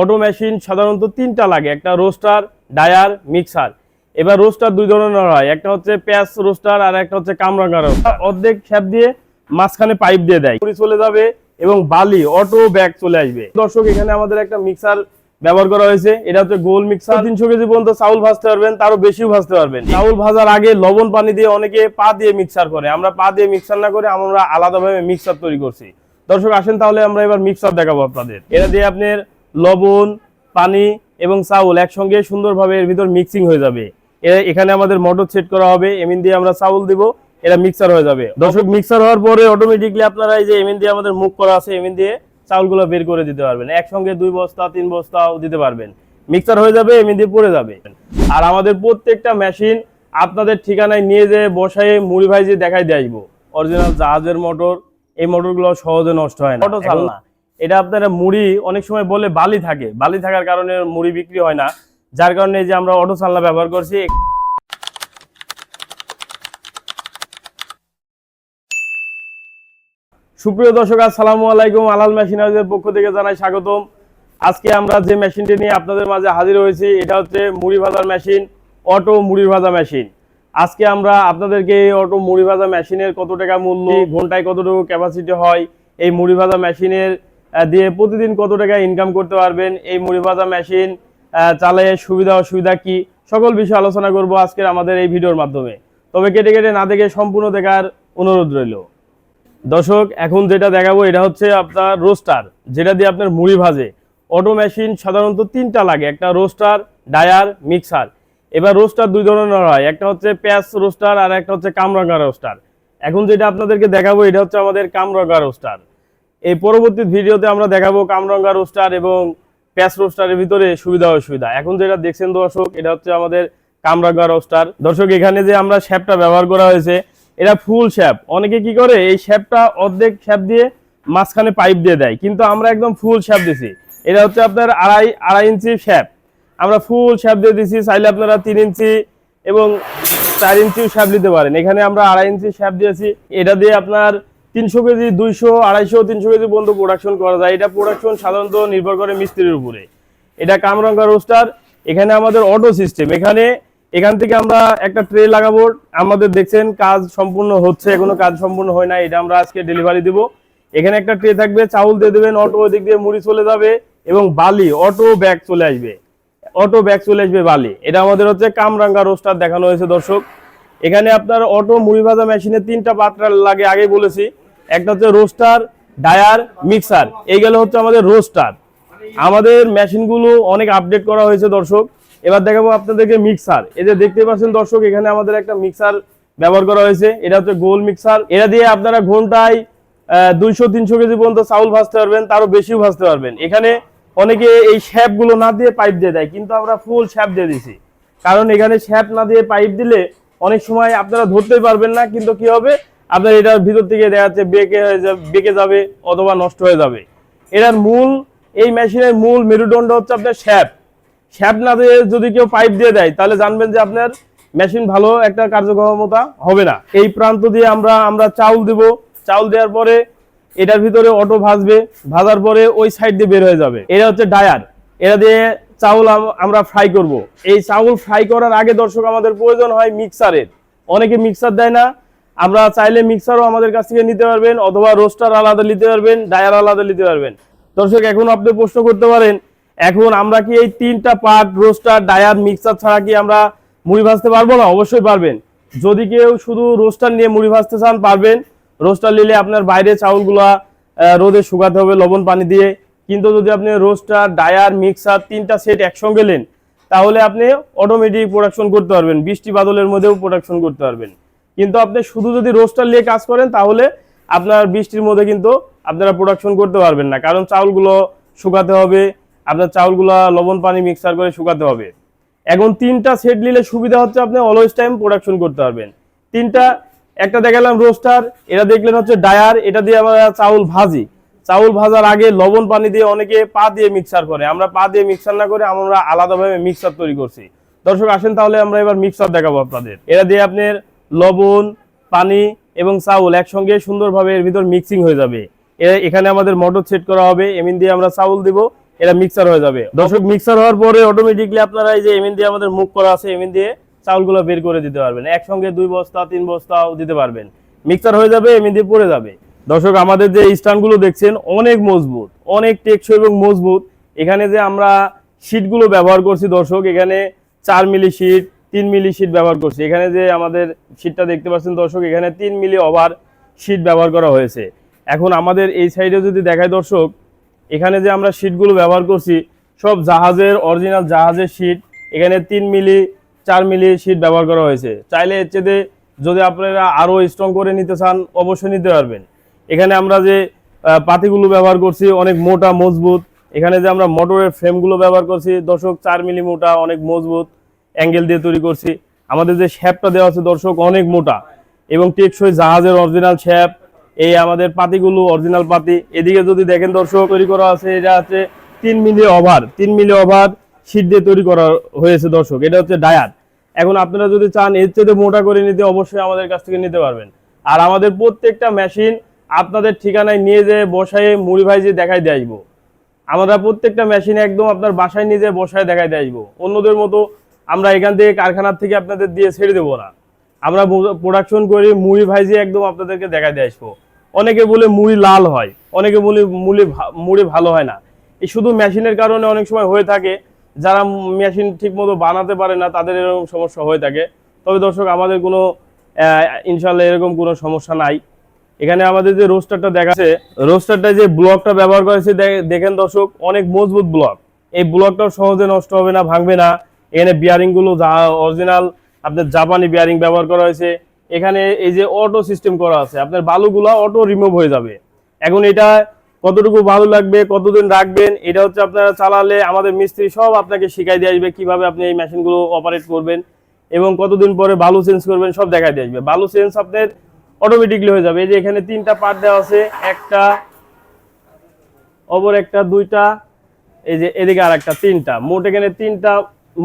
Auto machine সাধারণত তিনটা লাগে, একটা রোস্টার, ডায়ার, মিক্সার। এবার রোস্টার দুই ধরনের হয়, একটা হচ্ছে প্যাঁচ রোস্টার আর একটা হচ্ছে কামরাঙ্গা রোস্টার। অর্ধেক খ্যাপ দিয়ে মাঝখানে পাইপ দিয়ে দেয়। চলে যাবে এবং বালি, অটো ব্যাগ চলে আসবে। দর্শক, এখানে আমাদের একটা মিক্সার ব্যবহার করা হয়েছে। এটা হচ্ছে গোল মিক্সার। তিনশো কেজি পর্যন্ত চাউল ভাজতে পারবেন, তারও বেশিও ভাজতে পারবেন। চাউল ভাজার আগে লবণ পানি দিয়ে অনেকে পা দিয়ে মিক্সার করে। আমরা পা দিয়ে মিক্সার না করে আমরা আলাদাভাবে মিক্সার তৈরি করছি। দর্শক, আসেন তাহলে আমরা এবার মিক্সার দেখাবো আপনাদের। এটা দিয়ে আপনার লবণ পানি এবং চাউল একসঙ্গে সুন্দরভাবে এর ভিতর মিক্সিং হয়ে যাবে। এখানে আমাদের মোটর সেট করা হবে এমিন দিয়ে আমরা চাউল দিব এটা মিক্সার হয়ে যাবে। দর্শক মিক্সার হওয়ার পরে অটোমেটিকলি আপনারা এই যে এমিন দিয়ে আমাদের মুখ করা আছে এমিন দিয়ে চাউলগুলো বের করে দিতে পারবেন। একসঙ্গে দুই বস্তা তিন বস্তাও দিতে পারবেন। মিক্সার হয়ে যাবে এমিন দিয়ে পড়ে যাবে। আর আমাদের প্রত্যেকটা মেশিন আপনাদের ঠিকানায় নিয়ে যেয়ে বসায় মুড়ি ভাইজে দেখাই দিয়ে আসব। অরিজিনাল জাহাজের মোটর এই মোটরগুলো সহজে নষ্ট হয় না। অটো চালনা এটা আপনারা মুড়ি অনেক সময় বলে বালি থাকে। বালি থাকার কারণে মুড়ি বিক্রি হয় না। যার কারণে যে আমরা অটো চালনা ব্যবহার করছি সুপ্রিয় দর্শক, আসসালামু আলাইকুম। আলাল মেশিন পক্ষ থেকে জানাই স্বাগতম। আজকে আমরা যে মেশিনটি নিয়ে আপনাদের মাঝে হাজির হয়েছি, এটা হচ্ছে মুড়ি ভাজার মেশিন অটো মুড়ি ভাজা মেশিন। আজকে আমরা আপনাদেরকে এই অটো মুড়ি ভাজা মেশিনের কত টাকা মূল্য, ঘন্টায় কতটুকু ক্যাপাসিটি হয়, এই মুড়ি ভাজা মেশিনের দিয়ে প্রতিদিন কত টাকা ইনকাম করতে পারবেন? এই মুড়ি ভাজা মেশিন চালায় সুবিধা অসুবিধা কি? সকল বিষয়ে আলোচনা করব আজকের আমাদের এই ভিডিওর মাধ্যমে। তবে কেটে কেটে না দেখে সম্পূর্ণ দেখার অনুরোধ রইল। দর্শক, এখন যেটা দেখাবো এটা হচ্ছে আপনার রোস্টার যেটা দিয়ে আপনার মুড়ি ভাজে। অটো মেশিন সাধারণত তিনটা লাগে, একটা রোস্টার ডায়ার মিক্সার এবার রোস্টার দুই ধরনের হয়, একটা হচ্ছে প্যাঁচ রোস্টার আর একটা হচ্ছে কামরাঙ্গা রোস্টার এখন যেটা আপনাদেরকে দেখাবো, এটা হচ্ছে আমাদের কামরাঙ্গা রোস্টার এই পরবর্তী ভিডিওতে আমরা দেখাবো কামরাঙ্গা রোস্টার এবং প্যাঁচ রোস্টারের ভিতরে সুবিধা অসুবিধা। এখন যেটা দেখছেন দর্শক, এটা হচ্ছে আমাদের কামরাঙ্গা রোস্টার। দর্শক, এখানে যে আমরা শ্যাপটা ব্যবহার করা হয়েছে, এটা ফুল শ্যাপ। অনেকে কি করে, এই শ্যাপটা অর্ধেক শ্যাপ দিয়ে মাঝখানে পাইপ দিয়ে দেয়, কিন্তু আমরা একদম ফুল শ্যাপ দিছি। এটা হচ্ছে আপনার আড়াই আড়াই ইঞ্চি শ্যাপ। আমরা ফুল শ্যাপ দিয়ে দিছি, চাইলে আপনারা তিন ইঞ্চি এবং চার ইঞ্চিও শ্যাপ নিতে পারেন। এখানে আমরা আড়াই ইঞ্চি শ্যাপ দিয়েছি। এটা দিয়ে আপনার তিনশো কেজি, দুইশো, আড়াইশো, তিনশো কেজি পর্যন্ত প্রোডাকশন করা যায়। এটা প্রোডাকশন সাধারণত নির্ভর করে মিস্ত্রির উপরে। এটা কামরঙ্গা রোস্টার এখানে আমাদের অটো সিস্টেম এখানে এখান থেকে আমরা একটা ট্রে লাগাবো। আমাদের দেখছেন কাজ সম্পূর্ণ হচ্ছে, এখনও কাজ সম্পূর্ণ হয় না এটা আমরা আজকে ডেলিভারি দিব। এখানে একটা ট্রে থাকবে, চাউল দিয়ে দেবেন অটো ওদিক দিয়ে মুড়ি চলে যাবে এবং বালি অটো ব্যাগ চলে আসবে। অটো ব্যাগ চলে আসবে বালি। এটা আমাদের হচ্ছে কামরাঙ্গা রোস্টার দেখানো হয়েছে দর্শক। এখানে আপনার অটো মুড়ি ভাজা মেশিনে তিনটা পাত্র লাগে আগে বলেছি। একটা হচ্ছে রোস্টার, ডায়ার, মিক্সার। এই গেল হচ্ছে আমাদের রোস্টার। আমাদের মেশিনগুলো অনেক আপডেট করা হয়েছে দর্শক। এবার দেখাবো আপনাদেরকে মিক্সার। এই যে দেখতে পাচ্ছেন দর্শক, এখানে আমাদের একটা মিক্সার ব্যবহার করা হয়েছে। এটা হচ্ছে গোল মিক্সার। এটা দিয়ে আপনারা ঘন্টায় দুইশো, তিনশো কেজি পর্যন্ত চাউল ভাজতে পারবেন, তারও বেশিও ভাজতে পারবেন। এখানে অনেকে এই শ্যাপগুলো না দিয়ে পাইপ দিয়ে দেয়, কিন্তু আমরা ফুল শ্যাপ দিয়ে দিছি কারণ এখানে শ্যাপ না দিয়ে পাইপ দিলে অনেক সময় আপনারা ধরতেই পারবেন না, কিন্তু কি হবে? আপনার এটার ভিতর থেকে দেখা যাচ্ছে বেঁকে বেঁকে যাবে অথবা নষ্ট হয়ে যাবে। এটার মূল, এই মেশিনের মূল মেরুদণ্ড হচ্ছে আপনার শ্যাপ শ্যাপ না দিয়ে যদি কেউ পাইপ দিয়ে দেয়, তাহলে জানবেন যে আপনার মেশিন ভালো একটা কার্যক্ষমতা হবে না। এই প্রান্ত দিয়ে আমরা আমরা চাউল দিব। চাউল দেওয়ার পরে এটার ভিতরে অটো ভাজবে। ভাজার পরে ওই সাইড দিয়ে বের হয়ে যাবে। এটা হচ্ছে ডায়ার। এটা দিয়ে চাউল আমরা ফ্রাই করব। এই চাউল ফ্রাই করার আগে দর্শক, আমাদের প্রয়োজন হয় মিক্সারের। অনেকে মিক্সার দেয় না। আমরা চাইলে মিক্সারও আমাদের কাছ থেকে নিতে পারবেন, অথবা রোস্টার আলাদা নিতে পারবেন ডায়ার আলাদা নিতে পারবেন। দর্শক, এখন আপনি প্রশ্ন করতে পারেন, এখন আমরা কি এই তিনটা পার্ট রোস্টার ডায়ার মিক্সার ছাড়া কি আমরা মুড়ি ভাজতে পারব না? অবশ্যই পারবেন। যদি কেউ শুধু রোস্টার নিয়ে মুড়ি ভাজতে চান, পারবেন। রোস্টার নিলে আপনার বাইরে চাউলগুলা রোদে শুকাতে হবে, লবণ পানি দিয়ে। কিন্তু যদি আপনি রোস্টার ডায়ার মিক্সার তিনটা সেট একসঙ্গে নেন, তাহলে আপনি অটোমেটিক প্রোডাকশন করতে পারবেন। বৃষ্টি বাদলের মধ্যেও প্রোডাকশন করতে পারবেন। কিন্তু আপনি শুধু যদি রোস্টার নিয়ে কাজ করেন, তাহলে আপনার বৃষ্টির মধ্যে কিন্তু আপনারা প্রোডাকশন করতে পারবেন না। কারণ চাউলগুলো শুকাতে হবে, আপনার চাউলগুলো লবণ পানি মিক্সার করে শুকাতে হবে। এখন তিনটা সেট নিলে সুবিধা হচ্ছে আপনি অলওয়েজ টাইম প্রোডাকশন করতে পারবেন। তিনটা, একটা দেখালাম রোস্টার এটা দেখলেন হচ্ছে ডায়ার এটা দিয়ে আমরা চাউল ভাজি। চাউল ভাজার আগে লবণ পানি দিয়ে অনেকে পা দিয়ে মিক্সার করে। আমরা পা দিয়ে মিক্সার না করে আমরা আলাদাভাবে মিক্সার তৈরি করছি। দর্শক, আসেন তাহলে আমরা এবার মিক্সার দেখাবো আপনাদের। এটা দিয়ে আপনার লবণ, পানি এবং চাউল একসঙ্গে সুন্দরভাবে এর ভিতর মিক্সিং হয়ে যাবে। এখানে আমাদের মোটর সেট করা হবে, এমিন দিয়ে আমরা চাউল দিব এটা মিক্সার হয়ে যাবে। দর্শক মিক্সার হওয়ার পরে অটোমেটিকলি আপনারা এই যে এমিন দিয়ে আমাদের মুখ করা আছে, এমিন দিয়ে চাউলগুলো বের করে দিতে পারবেন। একসঙ্গে দুই বস্তা, তিন বস্তাও দিতে পারবেন। মিক্সার হয়ে যাবে, এমিন দিয়ে পড়ে যাবে। দর্শক, আমাদের যে স্ট্যান্ডগুলো দেখছেন, অনেক মজবুত, অনেক টেকসই এবং মজবুত। এখানে যে আমরা শীটগুলো ব্যবহার করছি, দর্শক, এখানে চার মিলি শীট তিন মিলি শীট ব্যবহার করছি। এখানে যে আমাদের শীটটা দেখতে পাচ্ছেন দর্শক, এখানে তিন মিলি ওভার শীট ব্যবহার করা হয়েছে। এখন আমাদের এই সাইডে যদি দেখায় দর্শক, এখানে যে আমরা শীটগুলো ব্যবহার করছি, সব জাহাজের অরিজিনাল জাহাজের শীট এখানে তিন মিলি, চার মিলি শীট ব্যবহার করা হয়েছে। চাইলে এর চেয়ে যদি আপনারা আরও স্ট্রং করে নিতে চান, অবশ্যই নিতে পারবেন। এখানে আমরা যে পাতিগুলো ব্যবহার করছি, অনেক মোটা, মজবুত। এখানে যে আমরা মোটরের ফ্রেমগুলো ব্যবহার করছি, দর্শক, চার মিলি মোটা, অনেক মজবুত। অ্যাঙ্গেল দিয়ে তৈরি করছি। আমাদের যে শ্যাপটা দেওয়া আছে দর্শক অনেক মোটা এবং টেকসই জাহাজের অরিজিনাল শ্যাপ, এই আমাদের পাতিগুলো অরিজিনাল পাতি। এদিকে যদি দেখেন দর্শক, তৈরি করা আছে, এটা হচ্ছে তিন মিলি ওভার, তিন মিলি ওভার শীট দিয়ে তৈরি করা হয়েছে দর্শক, এটা হচ্ছে ডায়ার। এখন আপনারা যদি চান এর চেয়ে মোটা করে নিতে, অবশ্যই আমাদের কাছ থেকে নিতে পারবেন। আর আমাদের প্রত্যেকটা মেশিন আপনাদের ঠিকানায় নিয়ে যেয়ে বসায় মুড়ি ভাইজে দেখাই দিয়ে আসব। আমরা প্রত্যেকটা মেশিন একদম আপনার বাসায় নিয়ে যেয়ে বসায় দেখাই দিয়ে আসব। অন্যদের মতো আমরা এখান থেকে কারখানার থেকে আপনাদের দিয়ে ছেড়ে দেবো না। আমরা প্রোডাকশন করি, মুড়ি ভাইজে একদম আপনাদেরকে দেখা দিয়ে আসব। অনেকে বলে মুড়ি লাল হয়, অনেকে বলে মুড়ি মুড়ি ভালো হয় না। এই শুধু মেশিনের কারণে অনেক সময় হয়ে থাকে, যারা মেশিন ঠিক মতো বানাতে পারে না, তাদের এরকম সমস্যা হয়ে থাকে। তবে দর্শক, আমাদের কোনো ইনশাল্লাহ এরকম কোনো সমস্যা নাই। এখানে আমাদের যে রোস্টারটা দেখাচ্ছে, রোস্টারটা যে ব্লকটা ব্যবহার করেছে দেখেন দর্শক, অনেক মজবুত ব্লক। এই ব্লকটাও সহজে নষ্ট হবে না, ভাঙবে না। এখানে বিয়ারিংগুলো অরিজিনাল আপনার জাপানি বিয়ারিং ব্যবহার করা হয়েছে। এখানে এই যে অটো সিস্টেম করা আছে, আপনার বালুগুলো অটো রিমুভ হয়ে যাবে। এখন এটা কতটুকু ভালো লাগবে, কতদিন রাখবেন, এটা হচ্ছে আপনারা চালালে আমাদের মিস্ত্রি সব আপনাকে শিখাই দিয়ে আসবে কীভাবে আপনি এই মেশিনগুলো অপারেট করবেন এবং কতদিন পরে বালু চেঞ্জ করবেন, সব দেখাই দিয়ে আসবে। বালু চেঞ্জ আপনার অটোমেটিকলি হয়ে যাবে। এই যে এখানে তিনটা পার্ট দেওয়া আছে, একটা, অপর একটা, দুইটা, এই যে এদিকে আর একটা তিনটা। মোট এখানে তিনটা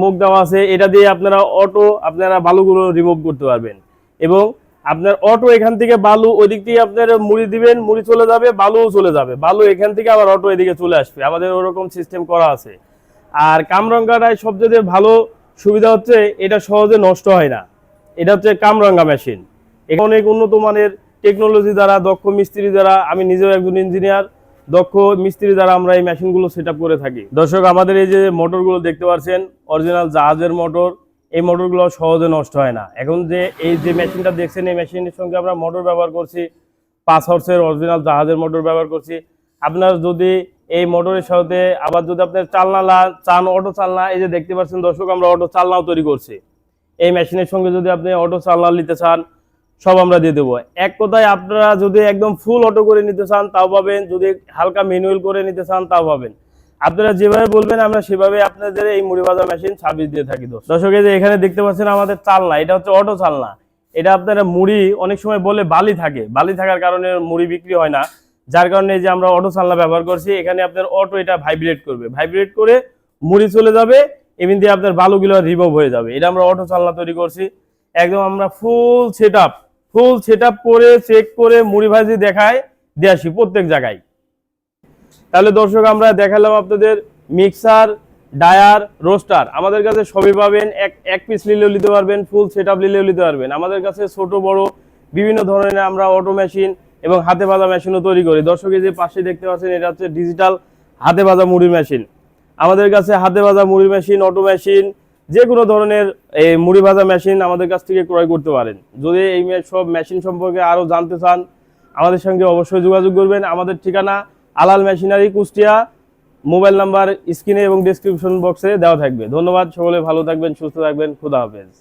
মুখ দেওয়া আছে, এটা দিয়ে আপনারা অটো আপনারা বালুগুলো রিমুভ করতে পারবেন। এবং আপনার অটো এখান থেকে বালু ওই দিক থেকে আপনার মুড়ি দিবেন, মুড়ি চলে যাবে, বালুও চলে যাবে। বালু এখান থেকে আবার অটো এদিকে চলে আসবে। আমাদের ওরকম সিস্টেম করা আছে। আর কামরঙ্গাটায় সবচেয়ে ভালো সুবিধা হচ্ছে, এটা সহজে নষ্ট হয় না। এটা হচ্ছে কামরঙ্গা মেশিন এখানে অনেক উন্নত মানের টেকনোলজি দ্বারা, দক্ষ মিস্ত্রি দ্বারা, আমি নিজেও একজন ইঞ্জিনিয়ার দক্ষ মিস্ত্রি দ্বারা আমরা এই মেশিনগুলো সেট করে থাকি। দর্শক, আমাদের এই যে মোটরগুলো দেখতে পাচ্ছেন অরিজিনাল জাহাজের মোটর, এই মোটরগুলো সহজে নষ্ট হয় না। এখন যে এই যে মেশিনটা দেখছেন, এই মেশিনের সঙ্গে আমরা মোটর ব্যবহার করছি, পাঁচ হর্সের অরিজিনাল জাহাজের মোটর ব্যবহার করছি। আপনার যদি এই মোটরের সাথে আবার যদি আপনার চালনা চান, অটো চালনা, এই যে দেখতে পাচ্ছেন দর্শক, আমরা অটো চালনাও তৈরি করছি। এই মেশিনের সঙ্গে যদি আপনি অটো চালনা নিতে চান সব আমরা দিয়ে দেবো। এক কথায় আপনারা যদি একদম ফুল অটো করে নিতে চান, তাও পাবেন। যদি হালকা ম্যানুয়াল করে নিতে চান, তাও পাবেন। আপনারা যেভাবে বলবেন, আমরা সেভাবে আপনাদের এই মুড়ি ভাজা মেশিন সার্ভিস দিয়ে থাকি। দর্শক যে এখানে দেখতে পাচ্ছেন আমাদের চালনা, এটা হচ্ছে অটো চালনা। এটা আপনারা মুড়ি অনেক সময় বলে বালি থাকে। বালি থাকার কারণে মুড়ি বিক্রি হয় না। যার কারণে যে আমরা অটো চালনা ব্যবহার করছি, এখানে আপনার অটো এটা ভাইব্রেট করবে। ভাইব্রেট করে মুড়ি চলে যাবে এমনি দিয়ে আপনার বালুগুলো রিমুভ হয়ে যাবে। এটা আমরা অটো চালনা তৈরি করছি। একদম আমরা full set full set up করে, চেক করে, মুড়ি ভাজি দেখায়, দিয়ে আসি প্রত্যেক জায়গায়। তাহলে দর্শক, আমরা দেখালাম আপনাদের মিক্সার, ডায়ার, রোস্টার। আমাদের কাছে সবই পাবেন। এক এক পিস নিলেও নিতে পারবেন, ফুল সেট আপ নিলেও নিতে পারবেন। আমাদের কাছে ছোট, বড়, বিভিন্ন ধরনের আমরা অটো মেশিন এবং হাতে ভাজা মেশিনও তৈরি করি। দর্শক, এই যে পাশে দেখতে পাচ্ছেন, এটা হচ্ছে ডিজিটাল হাতে ভাজা মুড়ি মেশিন আমাদের কাছে হাতে ভাজা মুড়ি মেশিন অটো মেশিন যে কোনো ধরনের এই মুড়ি ভাজা মেশিন আমাদের কাছ থেকে ক্রয় করতে পারেন। যদি এই সব মেশিন সম্পর্কে আরও জানতে চান, আমাদের সঙ্গে অবশ্যই যোগাযোগ করবেন। আমাদের ঠিকানা Alal machinery Kushtia. Mobile number স্ক্রিনে এবং ডিসক্রিপশন বক্সে দেওয়া থাকবে। ধন্যবাদ, সকলে ভালো থাকবেন, সুস্থ থাকবেন। খুদা হাফেজ।